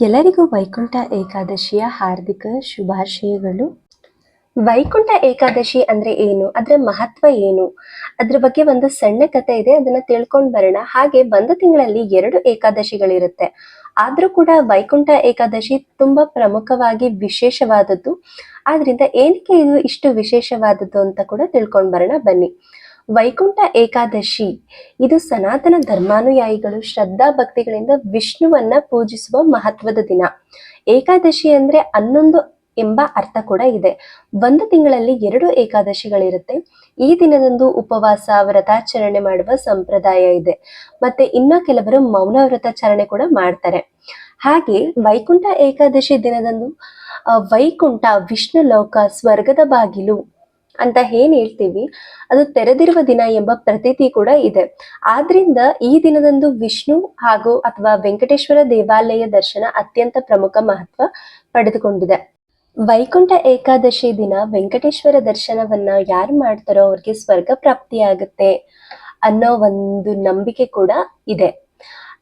ಎಲ್ಲರಿಗೂ ವೈಕುಂಠ ಏಕಾದಶಿಯ ಹಾರ್ದಿಕ ಶುಭಾಶಯಗಳು. ವೈಕುಂಠ ಏಕಾದಶಿ ಅಂದ್ರೆ ಏನು? ಅದರ ಮಹತ್ವ ಏನು? ಅದ್ರ ಬಗ್ಗೆ ಒಂದು ಸಣ್ಣ ಕಥೆ ಇದೆ, ಅದನ್ನ ತಿಳ್ಕೊಂಡ್ ಬರೋಣ. ಹಾಗೆ ಒಂದು ತಿಂಗಳಲ್ಲಿ ಎರಡು ಏಕಾದಶಿಗಳಿರುತ್ತೆ. ಆದ್ರೂ ಕೂಡ ವೈಕುಂಠ ಏಕಾದಶಿ ತುಂಬಾ ಪ್ರಮುಖವಾಗಿ ವಿಶೇಷವಾದದ್ದು. ಆದ್ರಿಂದ ಏನಕ್ಕೆ ಇದು ಇಷ್ಟು ವಿಶೇಷವಾದದ್ದು ಅಂತ ಕೂಡ ತಿಳ್ಕೊಂಡ್ ಬರೋಣ. ಬನ್ನಿ. ವೈಕುಂಠ ಏಕಾದಶಿ. ಇದು ಸನಾತನ ಧರ್ಮಾನುಯಾಯಿಗಳು ಶ್ರದ್ಧಾ ಭಕ್ತಿಗಳಿಂದ ವಿಷ್ಣುವನ್ನ ಪೂಜಿಸುವ ಮಹತ್ವದ ದಿನ. ಏಕಾದಶಿ ಅಂದ್ರೆ ಹನ್ನೊಂದು ಎಂಬ ಅರ್ಥ ಕೂಡ ಇದೆ. ಒಂದು ತಿಂಗಳಲ್ಲಿ ಎರಡು ಏಕಾದಶಿಗಳಿರುತ್ತೆ. ಈ ದಿನದಂದು ಉಪವಾಸ, ವ್ರತಾಚರಣೆ ಮಾಡುವ ಸಂಪ್ರದಾಯ ಇದೆ. ಮತ್ತೆ ಇನ್ನ ಕೆಲವರು ಮೌನ ವ್ರತಾಚರಣೆ ಕೂಡ ಮಾಡ್ತಾರೆ. ಹಾಗೆ ವೈಕುಂಠ ಏಕಾದಶಿ ದಿನದಂದು ವೈಕುಂಠ ವಿಷ್ಣು ಲೋಕ ಸ್ವರ್ಗದ ಬಾಗಿಲು ಅಂತ ಏನ್ ಹೇಳ್ತೀವಿ? ಅದು ತೆರೆದಿರುವ ದಿನ ಎಂಬ ಪ್ರತೀತಿ ಕೂಡ ಇದೆ. ಆದ್ರಿಂದ ಈ ದಿನದಂದು ವಿಷ್ಣು ಹಾಗೂ ಅಥವಾ ವೆಂಕಟೇಶ್ವರ ದೇವಾಲಯ ದರ್ಶನ ಅತ್ಯಂತ ಪ್ರಮುಖ ಮಹತ್ವ ಪಡೆದುಕೊಂಡಿದೆ. ವೈಕುಂಠ ಏಕಾದಶಿ ದಿನ ವೆಂಕಟೇಶ್ವರ ದರ್ಶನವನ್ನ ಯಾರು ಮಾಡ್ತಾರೋ ಅವ್ರಿಗೆ ಸ್ವರ್ಗ ಪ್ರಾಪ್ತಿಯಾಗುತ್ತೆ ಅನ್ನೋ ಒಂದು ನಂಬಿಕೆ ಕೂಡ ಇದೆ.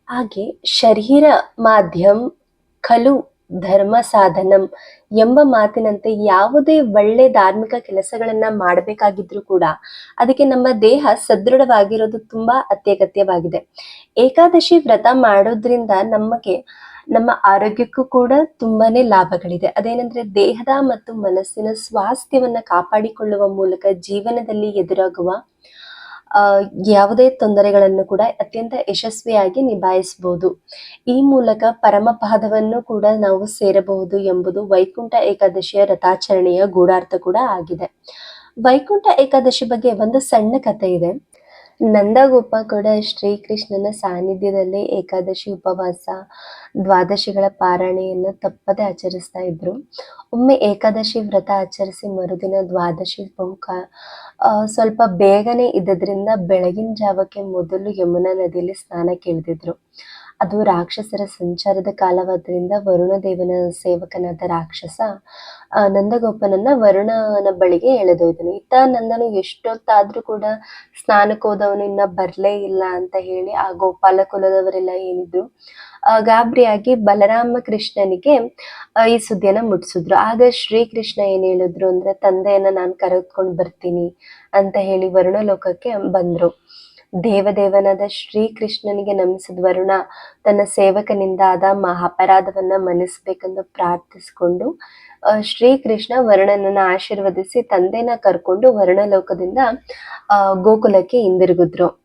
ಹಾಗೆ ಶರೀರ ಮಾಧ್ಯಮ ಖಲು ಧರ್ಮ ಸಾಧನಂ ಎಂಬ ಮಾತಿನಂತೆ ಯಾವುದೇ ಒಳ್ಳೆ ಧಾರ್ಮಿಕ ಕೆಲಸಗಳನ್ನ ಮಾಡಬೇಕಾಗಿದ್ರು ಕೂಡ ಅದಕ್ಕೆ ನಮ್ಮ ದೇಹ ಸದೃಢವಾಗಿರೋದು ತುಂಬಾ ಅತ್ಯಗತ್ಯವಾಗಿದೆ. ಏಕಾದಶಿ ವ್ರತ ಮಾಡೋದ್ರಿಂದ ನಮಗೆ, ನಮ್ಮ ಆರೋಗ್ಯಕ್ಕೂ ಕೂಡ ತುಂಬಾನೇ ಲಾಭಗಳಿದೆ. ಅದೇನಂದ್ರೆ ದೇಹದ ಮತ್ತು ಮನಸ್ಸಿನ ಸ್ವಾಸ್ಥ್ಯವನ್ನ ಕಾಪಾಡಿಕೊಳ್ಳುವ ಮೂಲಕ ಜೀವನದಲ್ಲಿ ಎದುರಾಗುವ ಯಾವುದೇ ತೊಂದರೆಗಳನ್ನು ಕೂಡ ಅತ್ಯಂತ ಯಶಸ್ವಿಯಾಗಿ ನಿಭಾಯಿಸಬಹುದು ಈ ಮೂಲಕ ಪರಮಪದವನ್ನು ಕೂಡ ನಾವು ಸೇರಬಹುದು ಎಂಬುದು ವೈಕುಂಠ ಏಕಾದಶಿಯ ರಥಾಚರಣೆಯ ಗೂಢಾರ್ಥ ಕೂಡ ಆಗಿದೆ. ವೈಕುಂಠ ಏಕಾದಶಿ ಬಗ್ಗೆ ಒಂದು ಸಣ್ಣ ಕಥೆ ಇದೆ. ನಂದಗೋಪ ಕೂಡ ಶ್ರೀಕೃಷ್ಣನ ಸಾನ್ನಿಧ್ಯದಲ್ಲಿ ಏಕಾದಶಿ ಉಪವಾಸ, ದ್ವಾದಶಿಗಳ ಪಾರಾಯಣೆಯನ್ನು ತಪ್ಪದೆ ಆಚರಿಸ್ತಾ ಇದ್ರು. ಒಮ್ಮೆ ಏಕಾದಶಿ ವ್ರತ ಆಚರಿಸಿ ಮರುದಿನ ದ್ವಾದಶಿ ಬಹುಕ ಸ್ವಲ್ಪ ಬೇಗನೆ ಇದ್ದದ್ರಿಂದ ಬೆಳಗಿನ ಜಾವಕ್ಕೆ ಮೊದಲು ಯಮುನಾ ನದಿಯಲ್ಲಿ ಸ್ನಾನ ಇಳಿದಿದ್ರು ಅದು ರಾಕ್ಷಸರ ಸಂಚಾರದ ಕಾಲವಾದ್ರಿಂದ ವರುಣ ದೇವನ ಸೇವಕನಾದ ರಾಕ್ಷಸ ನಂದಗೋಪನನ್ನ ವರುಣನ ಬಳಿಗೆ ಎಳೆದೊಯ್ದನು. ಇತ್ತ ನಂದನು ಎಷ್ಟೊತ್ತಾದ್ರೂ ಕೂಡ ಸ್ನಾನಕ್ಕೆ ಹೋದವನು, ಇನ್ನ ಬರ್ಲೇ ಇಲ್ಲ ಅಂತ ಹೇಳಿ ಆ ಗೋಪಾಲ ಕುಲದವರೆಲ್ಲ ಏನಿದ್ರು ಗಾಬರಿಯಾಗಿ ಬಲರಾಮ ಕೃಷ್ಣನಿಗೆ ಈ ಸುದ್ದಿಯನ್ನ ಮುಟ್ಸಿದ್ರು ಆಗ ಶ್ರೀಕೃಷ್ಣ ಏನ್ ಹೇಳಿದ್ರು ಅಂದ್ರೆ, ತಂದೆಯನ್ನ ನಾನು ಕರೆದುಕೊಂಡು ಬರ್ತೀನಿ ಅಂತ ಹೇಳಿ ವರುಣ ಲೋಕಕ್ಕೆ ಬಂದ್ರು. ದೇವದೇವನಾದ ಶ್ರೀಕೃಷ್ಣನಿಗೆ ನಮಿಸಿದ ವರುಣ ತನ್ನ ಸೇವಕನಿಂದ ಆದ ಮಹಾಪರಾಧವನ್ನ ಮನ್ನಿಸ್ಬೇಕೆಂದು ಪ್ರಾರ್ಥಿಸಿಕೊಂಡು ಶ್ರೀಕೃಷ್ಣ ವರುಣನನ್ನ ಆಶೀರ್ವದಿಸಿ ತಂದೆನ ಕರ್ಕೊಂಡು ವರ್ಣಲೋಕದಿಂದ ಗೋಕುಲಕ್ಕೆ ಹಿಂದಿರುಗಿದ್ರು.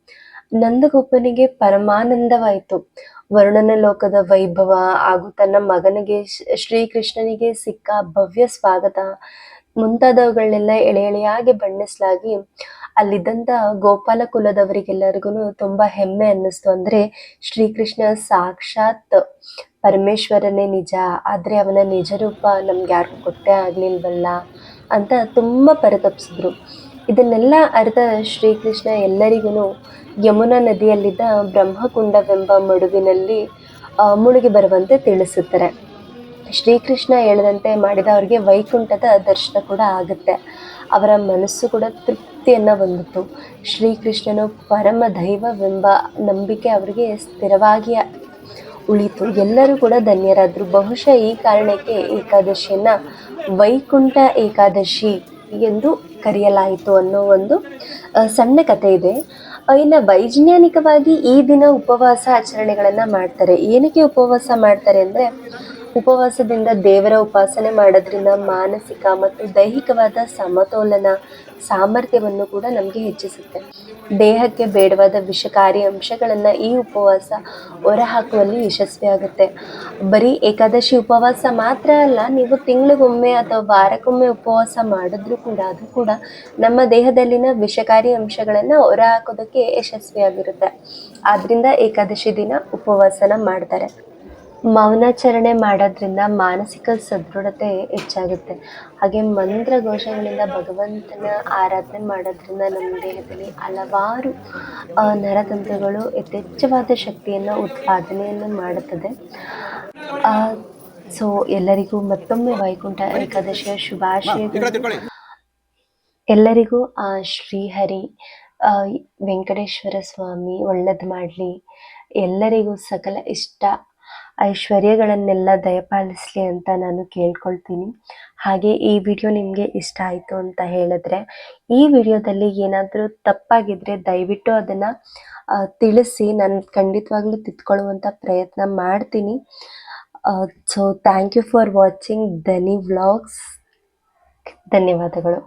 ನಂದಗೋಪನಿಗೆ ಪರಮಾನಂದವಾಯಿತು. ವರುಣನ ಲೋಕದ ವೈಭವ ಹಾಗೂ ತನ್ನ ಮಗನಿಗೆ ಶ್ರೀ- ಶ್ರೀಕೃಷ್ಣನಿಗೆ ಸಿಕ್ಕ ಭವ್ಯ ಸ್ವಾಗತ ಮುಂತಾದವುಗಳನ್ನೆಲ್ಲ ಎಳೆ ಎಳೆಯಾಗಿ ಬಣ್ಣಿಸಲಾಗಿ ಅಲ್ಲಿದ್ದಂತ ಗೋಪಾಲ ಕುಲದವರಿಗೆಲ್ಲರಿಗೂ ತುಂಬಾ ಹೆಮ್ಮೆ ಅನ್ನಿಸ್ತು. ಅಂದ್ರೆ ಶ್ರೀಕೃಷ್ಣ ಸಾಕ್ಷಾತ್ ಪರಮೇಶ್ವರನೇ ನಿಜ, ಆದ್ರೆ ಅವನ ನಿಜ ರೂಪ ನಮ್ಗೆ ಯಾರಿಗೂ ಗೊತ್ತೇ ಆಗ್ಲಿಲ್ವಲ್ಲ ಅಂತ ತುಂಬಾ ಪರಿತಪಿಸಿದ್ರು. ಇದನ್ನೆಲ್ಲ ಅರ್ಧ ಶ್ರೀಕೃಷ್ಣ ಎಲ್ಲರಿಗೂ ಯಮುನಾ ನದಿಯಲ್ಲಿದ್ದ ಬ್ರಹ್ಮಕುಂಡವೆಂಬ ಮಡುವಿನಲ್ಲಿ ಮುಳುಗಿ ಬರುವಂತೆ ತಿಳಿಸುತ್ತಾರೆ. ಶ್ರೀಕೃಷ್ಣ ಹೇಳಿದಂತೆ ಮಾಡಿದವರಿಗೆ ವೈಕುಂಠದ ದರ್ಶನ ಕೂಡ ಆಗುತ್ತೆ. ಅವರ ಮನಸ್ಸು ಕೂಡ ತೃಪ್ತಿಯನ್ನು ಹೊಂದಿತು ಶ್ರೀಕೃಷ್ಣನು ಪರಮ ದೈವವೆಂಬ ನಂಬಿಕೆ ಅವರಿಗೆ ಸ್ಥಿರವಾಗಿ ಉಳಿತು. ಎಲ್ಲರೂ ಕೂಡ ಧನ್ಯರಾದರು. ಬಹುಶಃ ಈ ಕಾರಣಕ್ಕೆ ಏಕಾದಶಿಯನ್ನ ವೈಕುಂಠ ಏಕಾದಶಿ ಎಂದು ಕರೆಯಲಾಯಿತು ಅನ್ನೋ ಒಂದು ಸಣ್ಣ ಕಥೆ ಇದೆ. ಇನ್ನು ವೈಜ್ಞಾನಿಕವಾಗಿ ಈ ದಿನ ಉಪವಾಸ ಆಚರಣೆಗಳನ್ನು ಮಾಡ್ತಾರೆ. ಏನಕ್ಕೆ ಉಪವಾಸ ಮಾಡ್ತಾರೆ ಅಂದ್ರೆ ಉಪವಾಸದಿಂದ ದೇವರ ಉಪಾಸನೆ ಮಾಡೋದ್ರಿಂದ ಮಾನಸಿಕ ಮತ್ತು ದೈಹಿಕವಾದ ಸಮತೋಲನ ಸಾಮರ್ಥ್ಯವನ್ನು ಕೂಡ ನಮಗೆ ಹೆಚ್ಚಿಸುತ್ತೆ. ದೇಹಕ್ಕೆ ಬೇಡವಾದ ವಿಷಕಾರಿ ಅಂಶಗಳನ್ನು ಈ ಉಪವಾಸ ಹೊರಹಾಕುವಲ್ಲಿ ಯಶಸ್ವಿಯಾಗುತ್ತೆ. ಬರೀ ಏಕಾದಶಿ ಉಪವಾಸ ಮಾತ್ರ ಅಲ್ಲ, ನೀವು ತಿಂಗಳಿಗೊಮ್ಮೆ ಅಥವಾ ವಾರಕ್ಕೊಮ್ಮೆ ಉಪವಾಸ ಮಾಡಿದ್ರೂ ಕೂಡ, ಅದು ಕೂಡ ನಮ್ಮ ದೇಹದಲ್ಲಿನ ವಿಷಕಾರಿ ಅಂಶಗಳನ್ನ ಹೊರಹಾಕೋದಕ್ಕೆ ಯಶಸ್ವಿಯಾಗಿರುತ್ತೆ. ಆದ್ದರಿಂದ ಏಕಾದಶಿ ದಿನ ಉಪವಾಸನ ಮಾಡ್ತಾರೆ. ಮೌನಾಚರಣೆ ಮಾಡೋದ್ರಿಂದ ಮಾನಸಿಕ ಸದೃಢತೆ ಹೆಚ್ಚಾಗುತ್ತೆ. ಹಾಗೆ ಮಂತ್ರ ಘೋಷಗಳಿಂದ ಭಗವಂತನ ಆರಾಧನೆ ಮಾಡೋದ್ರಿಂದ ನಮ್ಮ ದೇಹದಲ್ಲಿ ಹಲವಾರು ನರತಂತ್ರಗಳು ಯಥೇಚ್ಛವಾದ ಶಕ್ತಿಯನ್ನು ಉತ್ಪಾದನೆಯನ್ನು ಮಾಡುತ್ತದೆ. ಸೊ ಎಲ್ಲರಿಗೂ ಮತ್ತೊಮ್ಮೆ ವೈಕುಂಠ ಏಕಾದಶಿಯ ಶುಭಾಶಯಗಳು. ಎಲ್ಲರಿಗೂ, ಆ, ಶ್ರೀಹರಿ ವೆಂಕಟೇಶ್ವರ ಸ್ವಾಮಿ ಒಳ್ಳೇದು ಮಾಡಲಿ. ಎಲ್ಲರಿಗೂ ಸಕಲ ಇಷ್ಟ. ಐಶ್ವರ್ಯಗಳನ್ನೆಲ್ಲ ದಯಪಾಲಿಸಲಿ ಅಂತ ನಾನು ಕೇಳ್ಕೊಳ್ತೀನಿ. ಹಾಗೆ ಈ ವಿಡಿಯೋ ನಿಮಗೆ ಇಷ್ಟ ಆಯಿತು ಅಂತ ಹೇಳಿದ್ರೆ, ಈ ವಿಡಿಯೋದಲ್ಲಿ ಏನಾದರೂ ತಪ್ಪಾಗಿದ್ದರೆ ದಯವಿಟ್ಟು ಅದನ್ನು ತಿಳಿಸಿ. ನಾನು ಖಂಡಿತವಾಗ್ಲೂ ತಿದ್ಕೊಳ್ಳುವಂಥ ಪ್ರಯತ್ನ ಮಾಡ್ತೀನಿ. So thank you for watching Dani vlogs ಧನ್ಯವಾದಗಳು.